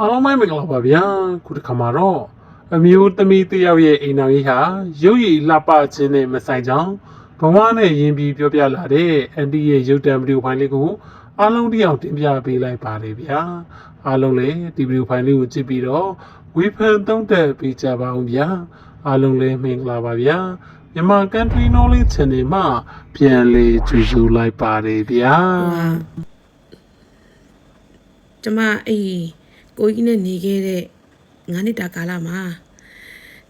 အားလုံးပဲမင်္ဂလာပါဗျာခုတစ်ခါမှာတော့အမျိုးသမီးတစ်ယောက်ရဲ့အိမ်တော်ကြီးဟာရုပ်ရည်လှပခြင်းနဲ့မဆိုင်ကြောင်းဘဝနဲ့ယဉ်ပြီးပြောပြလာတဲ့အန်တီရဲ့ရုပ်တံဗီဒီယိုဖိုင်လေးကိုအားလုံးတစ်ယောက်တင်ပြပေးလိုက်ပါတယ်ဗျာအားလုံးလည်းဒီဗီဒီယိုဖိုင်လေးကိုကြည့်ပြီးတော့ဝေဖန်သုံးသပ်ပေးကြပါဦးဗျာအားလုံးလည်းမင်္ဂလာပါဗျာမြန်မာ country knowledge channel မှာပြန်လေကြိုဆိုလိုက်ပါတယ်ဗျာကျမအဲ့ဒီ ကိုကြီးနဲ့နေခဲ့တဲ့ငါးနှစ်တာကာလမှာ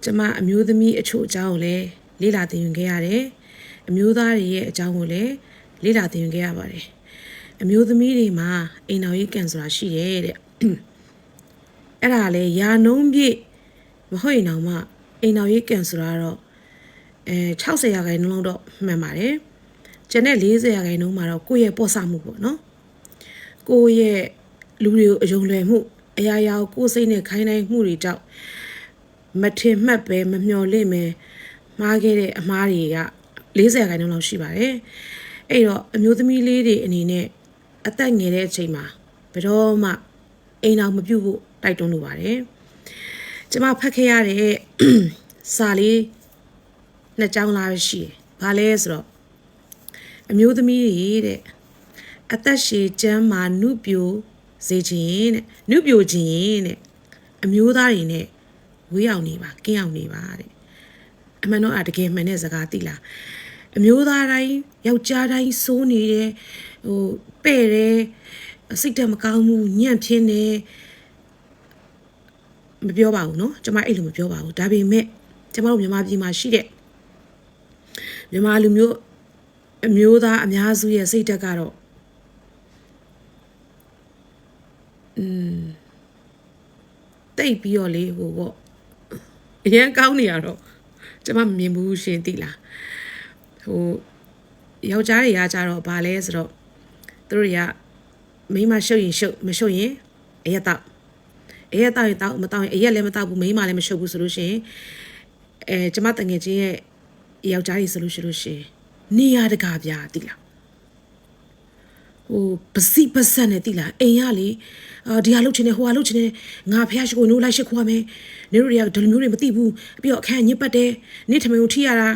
ကျမအမျိုးသမီးအချို့အကြောင်းကိုလည်းလေ့လာသင်ယူခဲ့ရတယ်။အမျိုးသားတွေရဲ့အကြောင်းကိုလည်းလေ့လာသင်ယူခဲ့ရပါတယ်။အမျိုးသမီးတွေမှာအိမ်တော်ရေးကံဆိုတာရှိတယ်တဲ့။အဲ့ဒါလေယာနှုံးပြည့်မဟုတ်ရင်တော့မှအိမ်တော်ရေးကံဆိုတာတော့အဲ60ရာခိုင်နှုန်းလောက်တော့မှန်ပါတယ်။ကျန်တဲ့40ရာခိုင်နှုန်းမှာတော့ကိုယ့်ရဲ့ပေါ့ဆမှုပေါ့နော်။ကိုယ့်ရဲ့လူတွေကိုအယုံလွယ်မှု အရာရာကိုကိုယ်စိတ်နဲ့ခိုင်းနိုင်မှုတွေကြောင့်မထင်မှတ်ပဲမမျှော်လင့်ပဲမှားခဲ့တဲ့အမှားတွေက40ခိုင်နှုန်းလောက်ရှိပါတယ်။အဲ့တော့အမျိုးသမီးလေးတွေအနေနဲ့အသက်ငယ်တဲ့အချိန်မှာဘယ်တော့မှအိမ်အောင်မပြုတ်ဖို့တိုက်တွန်းလိုပါတယ်။ကျွန်မဖတ်ခဲ့ရတဲ့စာလေးနှစ်ကြောင်းလာရှိတယ်။ဘာလဲဆိုတော့အမျိုးသမီးတွေတဲ့အသက်ရှည်ကျမ်းမာနုပြို စေခြင်းတဲ့နုပြိုခြင်းတဲ့အမျိုးသားတွေနဲ့ဝေးအောင်နေပါကင်းအောင်နေပါတဲ့အမှန်တော့အတကယ်မှန်တဲ့စကားသိလားအမျိုးသားတိုင်းယောက်ျားတိုင်းစိုးနေတယ်ဟိုပဲ့တယ်စိတ်ဓာတ်မကောင်းဘူးညံ့ဖျင်းတယ်မပြောပါဘူးเนาะကျွန်မအဲ့လိုမပြောပါဘူးဒါပေမဲ့ကျွန်မတို့မြန်မာပြည်မှာရှိတဲ့မြန်မာလူမျိုးအမျိုးသားအများစုရဲ့စိတ်ဓာတ်ကတော့ တိတ်ပြီးတော့လေဟိုပေါ့အရင်ကောင်းနေရတော့ကျမမမြင်ဘူးရှင်သိလားဟိုယောက်ျားတွေကကြတော့ဗာလဲဆိုတော့သူတို့တွေကမိန်းမရှုပ်ရင်ရှုပ်မရှုပ်ရင်အရက်တော့အရက်တော့ရင်တော့မတော့ရင်အရက်လည်းမတော့ဘူးမိန်းမလည်းမရှုပ်ဘူးဆိုလို့ရှိရင်အဲကျမတငယ်ချင်းရဲ့ယောက်ျားတွေဆိုလို့ရှိလို့ရှိရင်နေရတကားဗျာသိလား ဟိုပစီပစက်နဲ့တိလားအိမ်ရလေအာဒီဟာလုတ်ချင်တယ်ဟိုဟာလုတ်ချင်တယ်ငါဖះရှိကိုနိုးလိုက်ရှိခွာမယ်နေတို့တွေကဒီလိုမျိုးတွေမသိဘူးပြီးတော့အခန်းညစ်ပတ်တယ်နေထမင်းကိုထိရတာ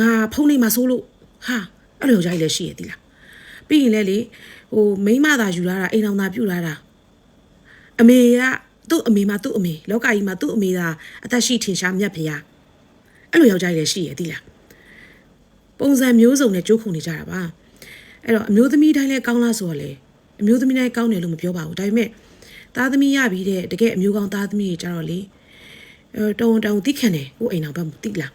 ငါဖုံးနေမှာစိုးလို့ဟာအဲ့လိုကြားရည်လည်းရှိရတိလားပြီးရင်လည်းလေဟိုမိန်းမသာယူလာတာအိမ်အောင်သာပြုလာတာအမေကသူ့အမေမှသူ့အမေလောကကြီးမှာသူ့အမေသာအသက်ရှိထင်ရှားမြတ်ဖះအဲ့လိုယောက်ျားကြီးလည်းရှိရတိလားပုံစံမျိုးစုံနဲ့ကြိုးခုန်နေကြတာပါ အဲ့တော့အမျိုးသမီးတိုင်းလည်းကောင်းလားဆိုတော့လေအမျိုးသမီးတိုင်းကောင်းတယ်လို့မပြောပါဘူးဒါပေမဲ့သားသမီးရပြီးတဲ့တကယ်အမျိုးကောင်းသားသမီးတွေကြတော့လေအဲတုံတုံတိခံတယ်ကိုအိမ်အောင်ဘက်မတိလား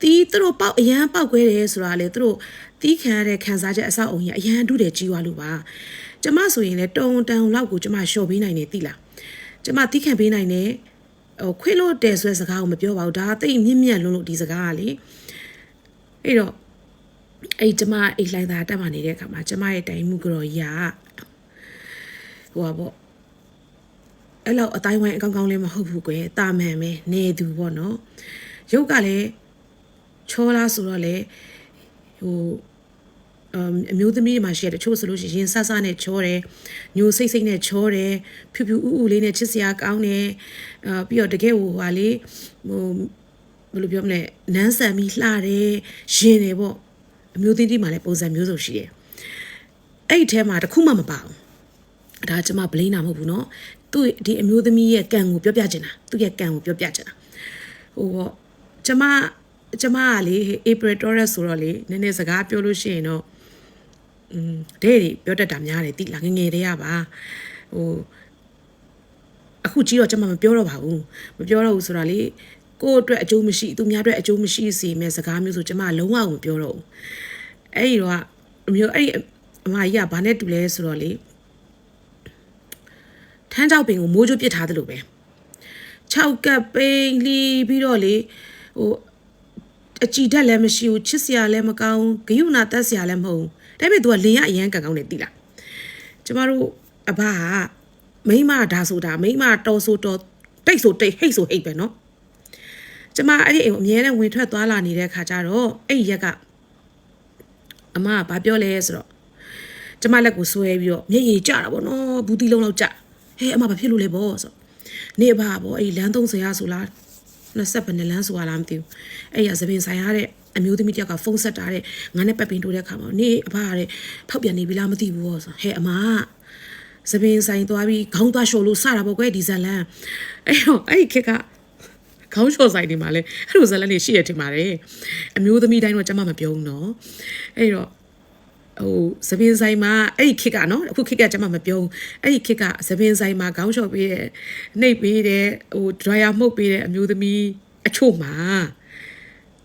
တီးသူတို့ပေါက်အရန်ပေါက်ခွဲတယ်ဆိုတာလေသူတို့တီးခံရတဲ့ခံစားချက်အဆောက်အုံကြီးအရန်အတုတယ်ကြီးွားလို့ပါကျမဆိုရင်လေတုံတန်လောက်ကိုကျမလျှော်ပေးနိုင်တယ်တိလားကျမတီးခံပေးနိုင်တယ်ဟိုခွေးလို့တယ်ဆိုတဲ့စကားကိုမပြောပါဘူးဒါကတိတ်မြင့်မြတ်လုံးလို့ဒီစကားကလေအဲ့တော့ အဲ့ကျမအိတ်လိုက်တာတက်မှနေတဲ့အခါမှာကျမရဲ့တိုင်မှုကြော်ကြီးကဟိုပါပေါ့အဲ့လောက်အတိုင်းဝိုင်းအကောင်းကောင်းလည်းမဟုတ်ဘူးကွယ်တာမန်ပဲနေသူပေါ့နော်ရုပ်ကလည်းချောလားဆိုတော့လေဟိုအမ်အမျိုးသမီးတွေမှာရှိရတဲ့ချို့ဆိုလို့ရှိရင်ဆဆနဲ့ချောတယ်ညိုစိတ်စိတ်နဲ့ချောတယ်ဖြူဖြူဥဥလေးနဲ့ချစ်စရာကောင်းတယ်အာပြီးတော့တကယ်ဟိုဟာလေဟိုဘယ်လိုပြောမလဲနန်းဆန်ပြီးလှတယ်ရင်တယ်ပေါ့ အမျိုးသင်းကြီးမှာလည်းပုံစံမျိုးစုံရှိတယ်။အဲ့ဒီထဲမှာတစ်ခုမှမပါဘူး။ဒါကျွန်မဘလိန်းတာမဟုတ်ဘူးနော်။သူ့ဒီအမျိုးသမီးရဲ့ကံကိုပြောပြချင်တာ။သူ့ရဲ့ကံကိုပြောပြချင်တာ။ဟိုပေါ့ကျွန်မကျွန်မကလေ April Torres ဆိုတော့လေနည်းနည်းစကားပြောလို့ရှိရင်တော့อืมဒဲတွေပြောတတ်တာများတယ်တိလာငငယ်တည်းရပါဟိုအခုကြီးတော့ကျွန်မမပြောတော့ပါဘူးမပြောတော့ဘူးဆိုတာလေ ကိုယ့်အတွက်အကျိုးမရှိသူများအတွက်အကျိုးမရှိစေမဲ့စကားမျိုးဆိုကျမလုံးဝမပြောတော့ဘူးအဲ့ဒီတော့အမျိုးအဲ့ဒီအမကြီးကဘာနဲ့တူလဲဆိုတော့လေထန်းကြောက်ပင်ကိုမိုးကြိုးပစ်ထားတယ်လို့ပဲ6ကပ်ပိန်လီပြီးတော့လေဟိုအကြည်ဓာတ်လည်းမရှိဘူးချစ်စရာလည်းမကောင်းဂယုဏတက်စရာလည်းမဟုတ်ဘူးဒါပေမဲ့ तू ကလင်ရအရန်ကန်ကောင်းတယ်တိလားကျမတို့အဘကမိမဒါဆိုတာမိမတော်ဆိုတော်တိတ်ဆိုတိတ်ဟိတ်ဆိုဟိတ်ပဲเนาะ ကျမအဲ့ဒီအိမ်ကိုအမြဲတမ်းဝင်ထွက်သွားလာနေတဲ့ခါကျတော့အဲ့ဒီရက်ကအမကဘာပြောလဲဆိုတော့ကျမလက်ကိုဆွဲပြီးတော့မျက်ရည်ကျတာပေါ့နော်ဘူးတီလုံးလောက်ကျဟဟဲ့အမဘာဖြစ်လို့လဲဗောဆိုနေအဘဗောအဲ့လမ်း30ရဆိုလား20ပဲလမ်းဆိုလားမသိဘူးအဲ့ရသပင်ဆိုင်ရတဲ့အမျိုးသမီးတယောက်ကဖုန်းဆက်တာတဲ့ငါနဲ့ပတ်ပင်တိုးတဲ့ခါမှာနေအဘကတဲ့ဖောက်ပြန်နေပြီလားမသိဘူးဗောဆိုဟဲ့အမသပင်ဆိုင်သွားပြီးခေါင်းသွားလျှော်လို့စတာပေါ့ကွယ်ဒီဇလန်အဲ့တော့အဲ့ဒီခက်က ခေါင်းလျှော်ဆိုင်တွေမှာလည်းအဲ့လိုဇလန်းတွေရှိရထင်ပါတယ်အမျိုးသမီးတိုင်းတော့ကျမမပြောဘူးနော်အဲ့တော့ဟိုသပင်ဆိုင်မှာအဲ့ဒီခစ်ကနော်အခုခစ်ကကျွန်မမပြောဘူးအဲ့ဒီခစ်ကသပင်ဆိုင်မှာခေါင်းလျှော်ပေးတဲ့နှိပ်ပေးတဲ့ဟို dryer မှုတ်ပေးတဲ့အမျိုးသမီးအချို့မှာ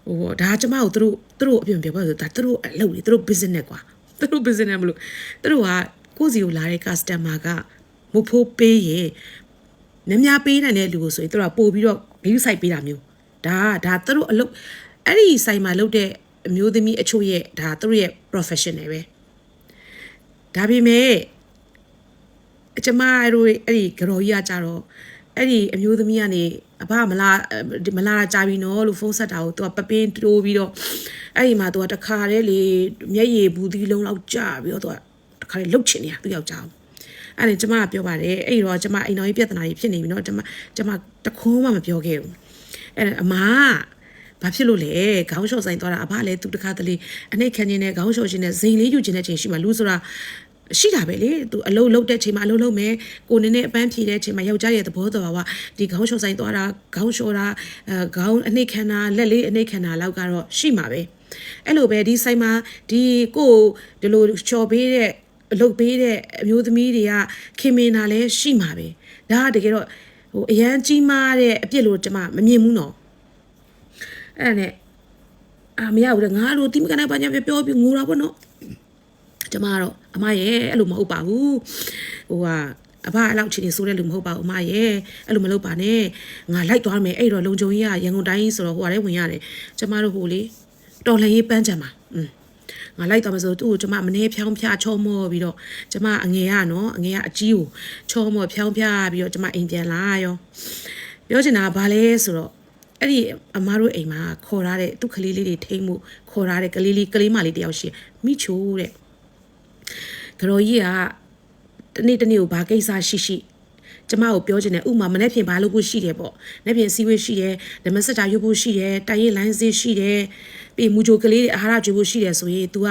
ဟိုဒါကျွန်မကိုသူတို့သူတို့အပြင်ပြောပါဆိုဒါသူတို့အလုပ်လေသူတို့ business ကွာသူတို့ business မလို့သူတို့ကကိုယ့်စီကိုလာတဲ့ customer ကမဖို့ပေးရင်နည်းများပေးနိုင်တဲ့လူကိုဆိုရင်သူတို့ကပို့ပြီးတော့ view site ပေးတာမျိုးဒါကဒါသူတို့အလုပ်အဲ့ဒီဆိုင်မှာလုပ်တဲ့အမျိုးသမီးအချို့ရဲ့ဒါသူတို့ရဲ့ professional ပဲဒါပေမဲ့ကျမတို့အဲ့ဒီကြော်ကြီးကကြတော့အဲ့ဒီအမျိုးသမီးကနေအဘမလာမလာကြပြီနော်လို့ဖုန်းဆက်တာကိုသူကပပင်းတိုးပြီးတော့အဲ့ဒီမှာသူကတခါတည်းလေမျက်ရည်ဘူးသီးလုံးလောက်ကြာပြီးတော့သူကတခါတည်းလှုပ်ချင်နေတာသူယောက်ျားအဲ့ဒါကျမကပြောပါတယ်အဲ့တော့ကျမအိမ်တော်ကြီးပြဿနာကြီးဖြစ်နေပြီနော်ကျမကျမ တခုံးမှမပြောခဲ့ဘူးအဲ့အမားဘာဖြစ်လို့လဲခေါင်းလျှော်ဆိုင်သွားတာအဘလည်းသူတခါတလေအနှိတ်ခံခြင်းနဲ့ခေါင်းလျှော်ခြင်းနဲ့ဇိမ်လေးယူခြင်းနဲ့ချိန်ရှိမှလူဆိုတာရှိတာပဲလေသူအလုံးလုံးတဲ့ချိန်မှာအလုံးလုံးမယ်ကိုနေနဲ့အပန်းဖြေတဲ့ချိန်မှာယောက်ျားရဲ့သဘောတော်ကဒီခေါင်းလျှော်ဆိုင်သွားတာခေါင်းလျှော်တာအဲခေါင်းအနှိတ်ခံတာလက်လေးအနှိတ်ခံတာလောက်ကတော့ရှိမှာပဲအဲ့လိုပဲဒီဆိုင်မှာဒီကိုဒီလိုချော်ပေးတဲ့အလုပ်ပေးတဲ့အမျိုးသမီးတွေကခင်မင်တာလည်းရှိမှာပဲဒါကတကယ်တော့ ဟိုအရန်ကြီးမားတဲ့အပြစ်လို့ကျွန်မမမြင်ဘူးနော်အဲ့ဒါနဲ့အာမရဘူးလေငါတို့တိမကနာပါညာပြောပြီးငိုတာပေါ့နော်ကျမကတော့အမရဲ့အဲ့လိုမဟုတ်ပါဘူးဟိုကအဘအဲ့လောက်ချင်နေဆိုတဲ့လူမဟုတ်ပါဘူးအမရဲ့အဲ့လိုမလုပ်ပါနဲ့ငါလိုက်သွားမယ်အဲ့တော့လုံချုံကြီးကရန်ကုန်တိုင်းဆိုတော့ဟိုကလည်းဝင်ရတယ်ကျမတို့ဟိုလေတော်လှန်ရေးပန်းချံမှာอืม ငါလိုက်တော့မဆိုသူ့ကိုကျမမနေဖြောင်းဖြားချောမောပြီးတော့ကျမအငယ်ရနော်အငယ်ရအကြီးကိုချောမောဖြောင်းဖြားပြီးတော့ကျမအိမ်ပြန်လာရောပြောချင်တာကဘာလဲဆိုတော့အဲ့ဒီအမားတို့အိမ်မှာခေါ်ထားတဲ့သူ့ကလေးလေးတွေထိမ့်မှုခေါ်ထားတဲ့ကလေးလေးကလေးမလေးတယောက်ရှိမိချိုးတဲ့ကတော်ကြီးကတနေ့တနေ့ကိုဘာကိစ္စရှိရှိ ကျမကိုပြောချင်တယ်ဥမာမနေ့ပြင်ဘာလို့ဖို့ရှိတယ်ပေါ့။နေ့ပြင်စီဝေးရှိတယ်ဓမ္မစတာရုပ်ဖို့ရှိတယ်တိုင်ရင်လိုင်းစေးရှိတယ်ပြီးမူဂျိုကလေးတွေအာဟာရကျွေးဖို့ရှိတယ်ဆိုရင် तू က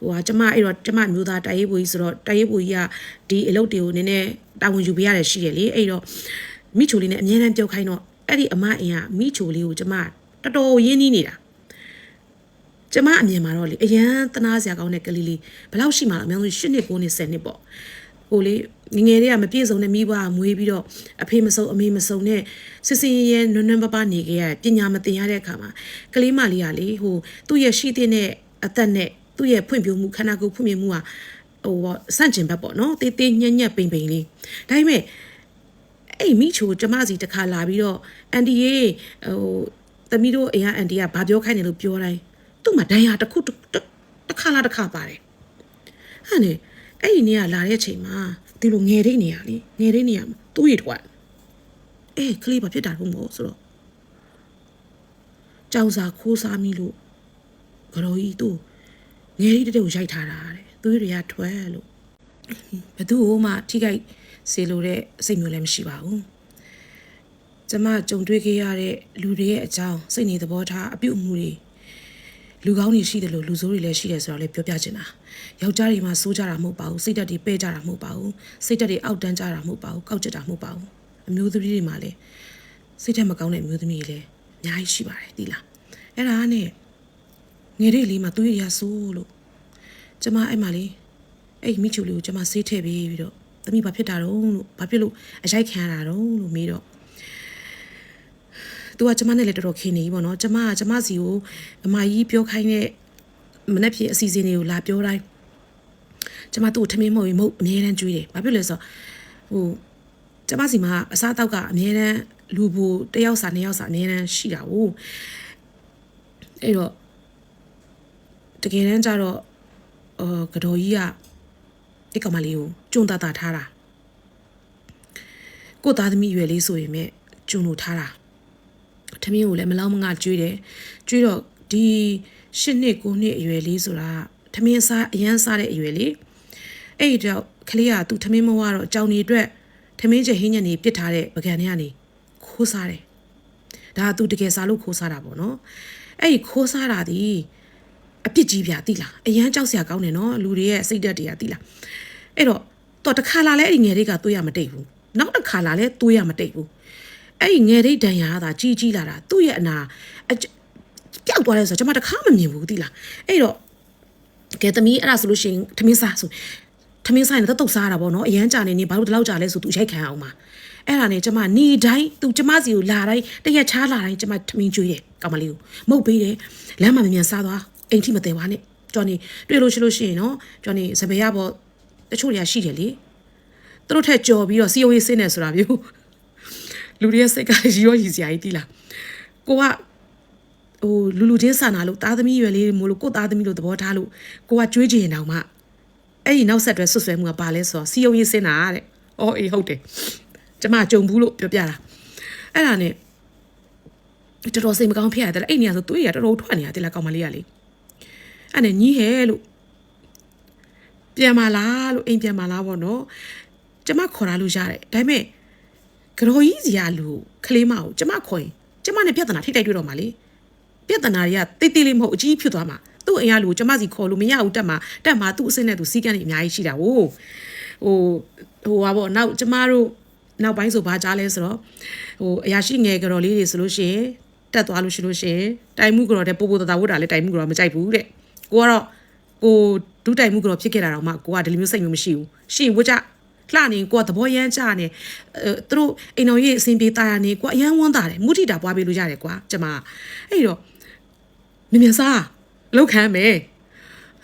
ဟိုဟာကျမအဲ့တော့ကျမမျိုးသားတိုင်ရေးဘူကြီးဆိုတော့တိုင်ရေးဘူကြီးကဒီအလုပ်တွေကိုနည်းနည်းတာဝန်ယူပေးရတယ်ရှိတယ်လေအဲ့တော့မိချိုလေးနဲ့အမြဲတမ်းပြောခိုင်းတော့အဲ့ဒီအမအင်ကမိချိုလေးကိုကျမတော်တော်ရင်းနှီးနေတာကျမအမြင်မှာတော့လေအရန်တနာစရာကောင်းတဲ့ကလေးလေးဘယ်လောက်ရှိမှလဲအများဆုံး၈နှစ်9နှစ်10နှစ်ပေါ့ ဟိုလေငငယ်လေးကမပြည့်စုံတဲ့မိဘကမွေးပြီးတော့အဖေမစုံအမေမစုံနဲ့စစ်စင်ရဲနွန်းနွန်းပပနေခဲ့ရပညာမသင်ရတဲ့အခါမှာကလေးမလေးကလေဟိုသူ့ရဲ့ရှိတဲ့အသက်နဲ့သူ့ရဲ့ဖွံ့ဖြိုးမှုခန္ဓာကိုယ်ဖွံ့ဖြိုးမှုကဟိုစန့်ကျင်ဘက်ပေါ့နော်တေးသေးညံ့ညက်ပိန်ပိန်လေးဒါပေမဲ့အဲ့မိချိုကျမစီတစ်ခါလာပြီးတော့အန်ဒီရေဟိုသမီးတို့အိမ်ကအန်ဒီကဘာပြောခိုင်းတယ်လို့ပြောတိုင်းသူ့မှာဒဏ်ရာတစ်ခုတစ်ခါလာတစ်ခါပါတယ်ဟာနေ အဲ့ဒီနေ့ကလာတဲ့အချိန်မှာဒီလိုငယ်တဲ့နေရလေငယ်တဲ့နေရမှာသူ့ရတော့အေးကလေးဘာဖြစ်တာလို့မို့ဆိုတော့ကြောင်စာခိုးစားမိလို့ကတော်ကြီးသူ့ငယ်လေးတဲ့ကိုရိုက်ထားတာတဲ့သူ့တွေကထွက်လို့ဘသူ့ဟိုမှထိခိုက်စေလို့တဲ့စိတ်မျိုးလည်းမရှိပါဘူးကျမကြုံတွေ့ခဲ့ရတဲ့လူတွေရဲ့အကြောင်းစိတ်နေသဘောထားအပြုတ်အမူတွေ လူကောင်းတွေရှိတယ်လို့လူဆိုးတွေလည်းရှိတယ်ဆိုတော့လည်းပြောပြချင်တာယောက်ျားတွေမှာစိုးကြတာမဟုတ်ပါဘူးစိတ်ဓာတ်တွေပဲ့ကြတာမဟုတ်ပါဘူးစိတ်ဓာတ်တွေအောက်တန်းကြတာမဟုတ်ပါဘူးကောက်ကျတာမဟုတ်ပါဘူးအမျိုးသမီးတွေမှာလည်းစိတ်ဓာတ်မကောင်းတဲ့အမျိုးသမီးတွေလည်းအများကြီးရှိပါတယ်ဒီလားအဲ့ဒါနဲ့ငယ်လေးလေးမှာသွေးရဆိုးလို့ကျမအဲ့မှာလေးအဲ့မိချူလေးကိုကျမဆေးထည့်ပေးပြီးတော့သမီးဘာဖြစ်တာတော့လို့ဘာဖြစ်လို့အရိုက်ခံရတာတော့လို့မေးတော့ သူကကျမနဲ့လည်းတော်တော်ခင်နေပြီပေါ့နော်ကျမကကျမစီကိုအမကြီးပြောခိုင်းတဲ့မနေ့ဖြစ်အစီအစဉ်တွေကိုလာပြောတိုင်းကျမသူ့ကိုထမင်းမဟုတ်ရင်မဟုတ်အမြဲတမ်းကြွေးတယ်ဘာဖြစ်လဲဆိုတော့ဟိုကျမစီမှာအစားတောက်ကအမြဲတမ်းလူဘူတယောက်စာနှစ်ယောက်စာအမြဲတမ်းရှိတာ ਉਹ အဲ့တော့တကယ်တမ်းကျတော့အော်ကတော်ကြီးကဒီကောင်မလေးကိုကျွန်းတာတာထားတာကို့သားသမီးရွယ်လေးဆိုရင်မဲ့ကျွန်းလို့ထားတာ ထမင်းကိုလည်းမလောက်မငါကျွေးတယ်ကျွေးတော့ဒီ၈နှစ်၉နှစ်အရွယ်လေးဆိုတာထမင်းစားအရန်စားတဲ့အရွယ်လေးအဲ့တော့ကလေးကသူထမင်းမဝတော့ကြောင်နေအတွက်ထမင်းချက်ဟင်းညက်နေပစ်ထားတဲ့ပကံတွေကနေခိုးစားတယ်ဒါကသူတကယ်စားလို့ခိုးစားတာပေါ့နော်အဲ့ဒီခိုးစားတာဒီအပြစ်ကြီးပြတိလားအရန်ကြောက်စရာကောင်းတယ်နော်လူတွေရဲ့စိတ်ဓာတ်တွေကတိလားအဲ့တော့တော့တစ်ခါလာလဲအဲ့ဒီငယ်တွေကသွေးရမတိတ်ဘူးနောက်တစ်ခါလာလဲသွေးရမတိတ်ဘူး အဲ့ဒီငယ်တွေဒဏ်ရာကသာကြီးကြီးလာတာသူ့ရဲ့အနာအကျပျောက်သွားတယ်ဆိုတော့ကျွန်မတစ်ခါမမြင်ဘူးတိလားအဲ့တော့ကဲသမီးအဲ့ဒါဆိုလို့ရှိရင်ထမင်းစားဆိုထမင်းစားရင်တော့တုတ်စားရတာပေါ့နော်အရန်ကြာနေနေဘာလို့ဒီလောက်ကြာလဲဆိုသူရိုက်ခံအောင်ပါအဲ့ဒါနဲ့ကျမနေတိုင်းသူကျမစီကိုလာတိုင်းတရက်ချားလာတိုင်းကျမထမင်းကျွေးတယ်ကောင်မလေးကိုမုတ်ပေးတယ်လမ်းမှာမြန်မြန်စားသွားအိမ်ထိမသေးပါနဲ့ကျော်နေတွေ့လို့ရှိလို့ရှိရင်နော်ကျော်နေစပယ်ရပေါ့တချို့တွေကရှိတယ်လေသူတို့ထက်ကြော်ပြီးတော့စီယိုရေးစင်းနေဆိုတာမျိုး လူတွေရဲ့စိတ်ကရီရောရီစရာကြီးတိလာကိုကဟိုလူလူချင်းဆန္ဒလို့သားသမီးရွယ်လေးမို့လို့ကိုသားသမီးလို့သဘောထားလို့ကိုကကြွေးချင်ရင်တောင်မှအဲ့ဒီနောက်ဆက်တွဲဆွဆွဲမှုကဘာလဲဆိုတော့စီယုံရေးစင်တာတဲ့။အော်အေးဟုတ်တယ်။ကျမကြုံဘူးလို့ပြောပြတာ။အဲ့ဒါနဲ့တော်တော်စိတ်မကောင်းဖြစ်ရတယ်အဲ့နေရာဆိုတွေးရတော်တော်ထွက်နေရတယ်လားကောင်မလေးကလေ။အဲ့နဲ့ညီးဟဲလို့ပြန်မလားလို့အိမ်ပြန်မလားပေါ့နော်။ကျမခေါ်လာလို့ရတယ်။ဒါပေမဲ့ ကတော်ကြီးစီရလူကလေးမကိုကျမခေါ်ရင်ကျမနဲ့ပြဿနာထိတ်တိုက်တွေ့တော့မှာလေ။ပြဿနာတွေကတိတ်တိတ်လေးမဟုတ်အကြီးဖြစ်သွားမှာသူ့အိမ်ကလူကိုကျမစီခေါ်လို့မရဘူးတက်မှာတက်မှာသူ့အစ်စ်နဲ့သူစီးကန်းနေအများကြီးရှိတာဟိုဟိုဟိုဟာပေါ့နောက်ကျမတို့နောက်ပိုင်းဆိုဘာကြားလဲဆိုတော့ဟိုအရာရှိငယ်ကြော်လေးတွေဆိုလို့ရှိရင်တက်သွားလို့ရှိလို့ရှိရင်တိုင်မှုကြော်တဲ့ပို့ပို့တတာဝတ်တာလဲတိုင်မှုကြော်မကြိုက်ဘူးတဲ့ကိုကတော့ကိုဒုတိုင်မှုကြော်ဖြစ်ခဲ့တာတော့မှကိုကဒီလိုမျိုးစိတ်မျိုးမရှိဘူးရှိရင်ဝတ်ကြ လှနေကိုကသဘောရမ်းကြနေသူတို့အိမ်တော်ကြီးအစဉ်ပြေတာရနေကိုကအရန်ဝန်းတာတယ်မုထိတာပွားပေးလို့ရတယ်ကွာကျမအဲ့တော့မမြစားလောက်ခံမယ်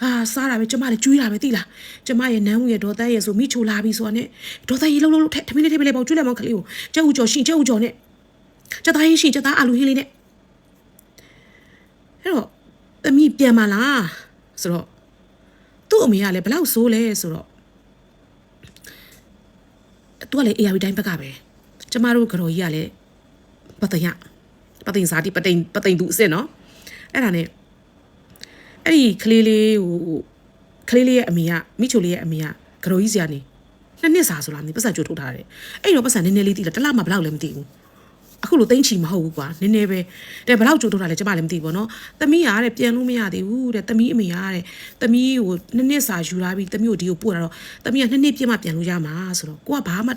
အာစားတာပဲကျမလည်းကျွေးတာပဲတိလားကျမရဲ့နန်းဦးရဲ့ဒေါ်သက်ရဲ့ဆိုမိချိုလာပြီဆိုတာနဲ့ဒေါ်သက်ရေလုံးလုံးထက်ထမင်းလေးထည့်ပေးလိုက်ပေါ့ကျွေးလိုက်မောင်ကလေးကိုကျက်ဦးကျော်ရှင်ကျက်ဦးကျော်နဲ့ကျက်သားရင်ရှင်ကျက်သားအာလူဟင်းလေးနဲ့အဲ့တော့အမိပြန်မလားဆိုတော့သူ့အမေကလည်းဘလောက်ဆိုးလဲဆိုတော့ သူကလည်းအေယာဝီတိုင်းဘက်ကပဲကျမတို့ကတော်ကြီးကလည်းပတယပတိန်စာတိပတိန်ပတိန်သူအစ်စ်နော်အဲ့ဒါနဲ့အဲ့ဒီကလေးလေးဟိုကလေးလေးရဲ့အမေကမိချိုလေးရဲ့အမေကကတော်ကြီးစရာနေနှစ်နှစ်စာဆိုလားမသိပတ်စံကြိုးထုတ်ထားတယ်အဲ့တော့ပတ်စံနည်းနည်းလေးတီးလာတစ်လမှဘယ်လောက်လဲမသိဘူး အခုလိုတိမ့်ချီမဟုတ်ဘူးကွာနည်းနည်းပဲတဲ့ဘယ်လောက်ကြိုးထုတ်ထားလဲကျမလည်းမသိဘူးပေါ့နော်သမီးကတဲ့ပြန်လို့မရသေးဘူးတဲ့သမီးအမေကတဲ့သမီးကိုနှစ်နှစ်စာယူလာပြီးသမီးကိုဒီကိုပို့တာတော့သမီးကနှစ်နှစ်ပြည့်မှပြန်လို့ရမှာဆိုတော့ကိုကဘာမှ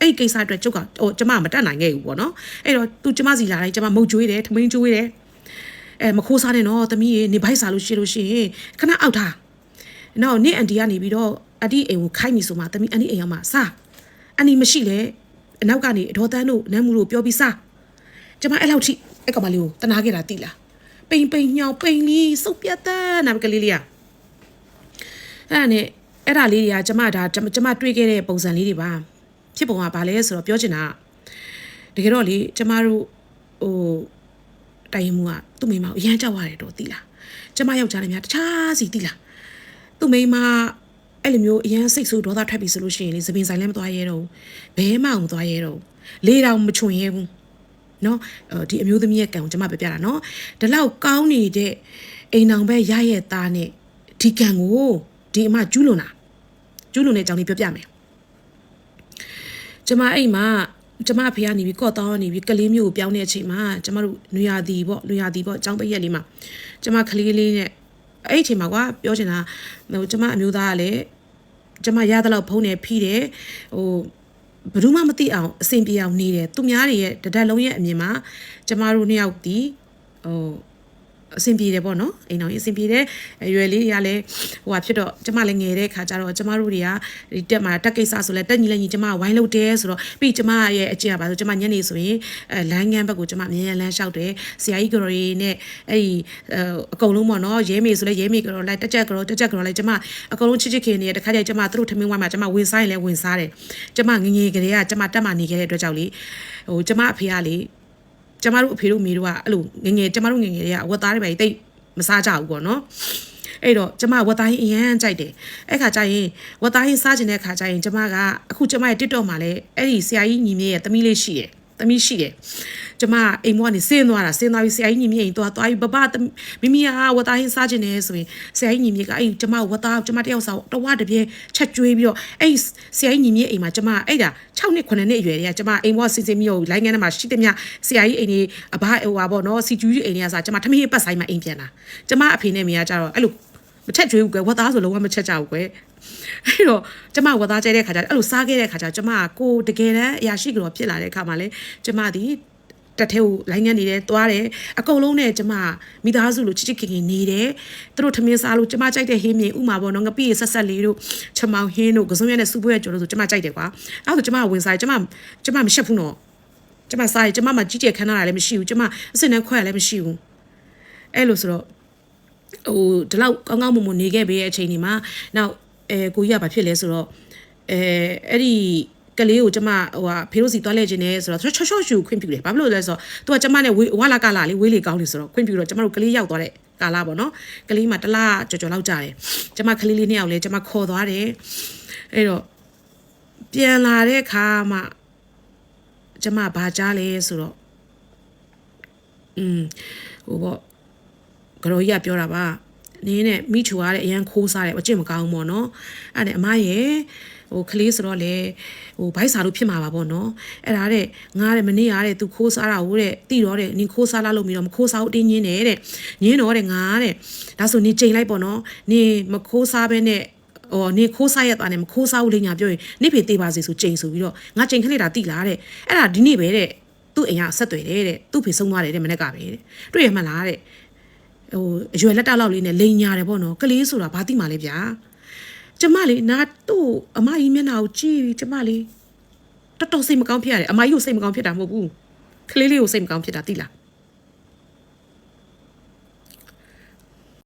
အဲ့ဒီကိစ္စအတွက်ကျုပ်ကဟိုကျမမတတ်နိုင်ခဲ့ဘူးပေါ့နော်အဲ့တော့သူကျမစီလာတိုင်းကျမမုတ်ကျွေးတယ်ထမင်းကျွေးတယ်အဲမခိုးစားနဲ့နော်သမီးရေနေဘိုက်စားလို့ရှိလို့ရှိရင်ခဏအောက်ထားနောက်နေ့အန်တီကနေပြီးတော့အတီအိမ်ကိုခိုင်းပြီဆိုမှသမီးအန်တီအိမ်ရောက်မှစားအန်တီမရှိလေ အနောက်ကနေအဒေါ်တန်းတို့နန်းမှုတို့ပြောပြီးစားကျမအဲ့လောက်ထိအဲ့ကောင်မလေးကိုတနာခဲ့တာတိလားပိန်ပိန်ညောင်ပိန်လီစုပ်ပြတ်တဲ့နာမကလေးလေးอ่ะအဲ့ဒါနဲ့အဲ့ဒါလေးတွေကကျမဒါကျမကျမတွေးခဲ့တဲ့ပုံစံလေးတွေပါဖြစ်ပုံကဘာလဲဆိုတော့ပြောချင်တာကတကယ်တော့လေကျမတို့ဟိုတိုင်ရင်မူကသူ့မိန်းမကိုအရန်ကြောက်ရတယ်တော့သိလားကျမယောက်ျားလည်းများတခြားစီသိလားသူ့မိန်းမ အဲ့လိုမျိုးအရန်စိတ်ဆိုးဒေါသထွက်ပြီဆိုလို့ရှိရင်လေသပင်ဆိုင်လည်းမသွားရဲတော့ဘူးဘဲမှမသွားရဲတော့ဘူးလေးတောင်မချွင်ရဲဘူးနော်အဲဒီအမျိုးသမီးရဲ့ကံကိုကျမပြပြတာနော်ဒီလောက်ကောင်းနေတဲ့အိမ်အောင်ပဲရရဲ့သားနဲ့ဒီကံကိုဒီအမကျူးလွန်တာကျူးလွန်တဲ့အကြောင်းလေးပြောပြမယ်ကျမအိမ်မှာကျမအဖေကနေပြီးကော့တောင်းနေပြီးကလေးမျိုးကိုပြောင်းတဲ့အချိန်မှာကျမတို့နွေရာသီပေါ့နွေရာသီပေါ့အကြောင်းပိတ်ရက်လေးမှာကျမကလေးလေးနဲ့အဲ့ဒီအချိန်မှာကွာပြောချင်တာဟိုကျမအမျိုးသားကလည်း ကျမရသလောက်ဖုံးနေဖိတယ်ဟိုဘယ်သူမှမသိအောင်အဆင်ပြေအောင်နေတယ်သူများတွေရဲ့တဒက်လုံးရဲ့အမြင်မှာကျမတို့နှစ်ယောက်ဒီဟို အဆင်ပြေတယ်ပေါ့နော်အိမ်တော်ကြီးအဆင်ပြေတယ်အရွယ်လေးတွေကလည်းဟိုဟာဖြစ်တော့ကျမလည်းငယ်တဲ့ခါကျတော့ကျမတို့တွေကဒီတက်မှာတက်ကိစ္စဆိုလဲတက်ညီလက်ညီကျမဝိုင်းလုပ်တယ်ဆိုတော့ပြီးကျမရဲ့အကျင့်ကပါဆိုကျမညနေဆိုရင်အဲလမ်းငန်းဘက်ကိုကျမအမြဲတမ်းလမ်းလျှောက်တယ်ဆရာကြီးကတော်ရီနဲ့အဲ့ဒီအကုန်လုံးပေါ့နော်ရဲမေဆိုလဲရဲမေကတော်လိုက်တက်ကြက်ကတော်တက်ကြက်ကတော်လိုက်ကျမအကုန်လုံးချစ်ချစ်ခင်နေတခါကျကျမသူတို့ထမင်းဝိုင်းမှာကျမဝင်စားရင်လည်းဝင်စားတယ်ကျမငငယ်ကလေးကကျမတက်မှနေခဲ့တဲ့အတွက်ကြောင့်လေဟိုကျမအဖေကလေ ကျမတို့အဖေတို့မိတို့ကအဲ့လိုငငယ်ကျမတို့ငငယ်တွေကအဝတ်သားတွေပဲတိတ်မစားကြဘူးပေါ့နော်အဲ့တော့ကျမဝတ်သားရင်အရန်ကြိုက်တယ်အဲ့ခါကျရင်ဝတ်သားရင်စားကျင်တဲ့ခါကျရင်ကျမကအခုကျမရဲ့ TikTok မှာလည်းအဲ့ဒီဆရာကြီးညီမရဲ့သမီးလေးရှိတယ် သမီးရှိတယ်ကျမအိမ်ဘွားကနေဆင်းသွားတာဆင်းသွားပြီးဆရာကြီးညီမအိမ်သွားသွားပြီးဘဘမိမိကဝတ်သားဟင်းစားခြင်းနေဆိုရင်ဆရာကြီးညီမကအဲ့ကျမဝတ်သားကျမတယောက်စားတဝတပြဲချက်ကျွေးပြီးတော့အဲ့ဆရာကြီးညီမအိမ်မှာကျမအဲ့ဒါ6နှစ်9နှစ်အရွယ်တည်းကကျမအိမ်ဘွားစီစဉ်ပြီးတော့လိုင်းငန်းထဲမှာရှိတဲ့မြဆရာကြီးအိမ်ကြီးအဘဟိုပါပေါ့နော်စီကျူးကြီးအိမ်ကြီးကစားကျမထမင်းပတ်ဆိုင်မှာအိမ်ပြန်လာကျမအဖေနဲ့မိကကြတော့အဲ့လိုမချက်ကျွေးဘူးကွယ်ဝတ်သားဆိုလုံးဝမချက်ကြဘူးကွယ် အဲ့တော့ကျမဝတ်သားကြဲတဲ့ခါကျအဲ့လိုစားခဲ့တဲ့ခါကျကျမကိုတကယ်တမ်းအရာရှိကြောဖြစ်လာတဲ့ခါမှာလေကျမဒီတက်ထဲကိုလိုင်းငန်းနေတယ်သွားတယ်အကုန်လုံးနဲ့ကျမမိသားစုလိုချစ်ချစ်ခင်ခင်နေတယ်သူတို့ထမင်းစားလို့ကျမကြိုက်တဲ့ဟင်းမြေဥမာပေါ့နော်ငပိရဆက်ဆက်လေးတို့ချမောင်ဟင်းတို့ကစုံရတဲ့စူပွဲကြော်လို့ဆိုကျမကြိုက်တယ်ကွာအဲ့ဒါဆိုကျမဝင်စားကျမကျမမရှက်ဘူးနော်ကျမစားရကျမမှကြီးကျယ်ခမ်းနားတာလည်းမရှိဘူးကျမအစင်နဲ့ခွဲရလည်းမရှိဘူးအဲ့လိုဆိုတော့ဟိုဒီလောက်ကောင်းကောင်းမွန်မွန်နေခဲ့ပေးတဲ့အချိန်ဒီမှာနောက် အဲကိုကြီးကဘာဖြစ်လဲဆိုတော့အဲအဲ့ဒီကလေးကိုကျမဟိုဟာဖေတို့စီတွားလဲခြင်းနဲ့ဆိုတော့ချောချောရှူခွင့်ပြုတယ်ဘာဖြစ်လို့လဲဆိုတော့သူကကျမနဲ့ဝေးဝါလာကလာလေးဝေးလေကောင်းလေဆိုတော့ခွင့်ပြုတော့ကျမတို့ကလေးရောက်သွားတဲ့ကာလာပေါ့နော်ကလေးမှတစ်လကြော်ကြော်လောက်ကြာတယ်ကျမကလေးလေးနှစ်ယောက်လဲကျမခေါ်သွားတယ်အဲ့တော့ပြန်လာတဲ့အခါမှကျမဘာကြားလဲဆိုတော့อืมဟိုပေါ့ကတော်ကြီးကပြောတာပါ နင်းနဲ့မိချူရတဲ့အရန်ခိုးစားတယ်အကျင့်မကောင်းဘူးပေါ့နော်အဲ့ဒါနဲ့အမရဲ့ဟိုကလေးဆိုတော့လေဟိုဘိုက်စာလို့ဖြစ်မှာပါပေါ့နော်အဲ့ဒါတဲ့ငားတဲ့မနေ့ရတဲ့သူခိုးစားတာဟိုတဲ့တိတော့တဲ့နင်ခိုးစားလာလို့မီတော့မခိုးစားဘူးတင်းညင်းတယ်တဲ့ညင်းတော့တဲ့ငားတဲ့ဒါဆိုနင်ချိန်လိုက်ပေါ့နော်နင်မခိုးစားဘဲနဲ့ဟိုနေခိုးစားရတာနဲ့မခိုးစားဘူးလေညာပြောရင်နေဖေသေးပါစေဆိုချိန်ဆိုပြီးတော့ငါချိန်ခလိုက်တာတိလားတဲ့အဲ့ဒါဒီနေ့ပဲတဲ့သူ့အိမ်ကဆက်သွယ်တယ်တဲ့သူ့ဖေဆုံးသွားတယ်တဲ့မနေ့ကပဲတဲ့တွေ့ရမှလားတဲ့ ဟိုအရွယ်လက်တောက်လောက်လေးနဲ့လိန်ညာတယ်ပေါ့နော်ကလေးဆိုတာဘာသိမှလဲဗျာကျမလေးနာသူ့အမကြီးမျက်နှာကိုကြည့်ပြီးကျမလေးတော်တော်စိတ်မကောင်းဖြစ်ရတယ်အမကြီးကိုစိတ်မကောင်းဖြစ်တာမဟုတ်ဘူးကလေးလေးကိုစိတ်မကောင်းဖြစ်တာသိလား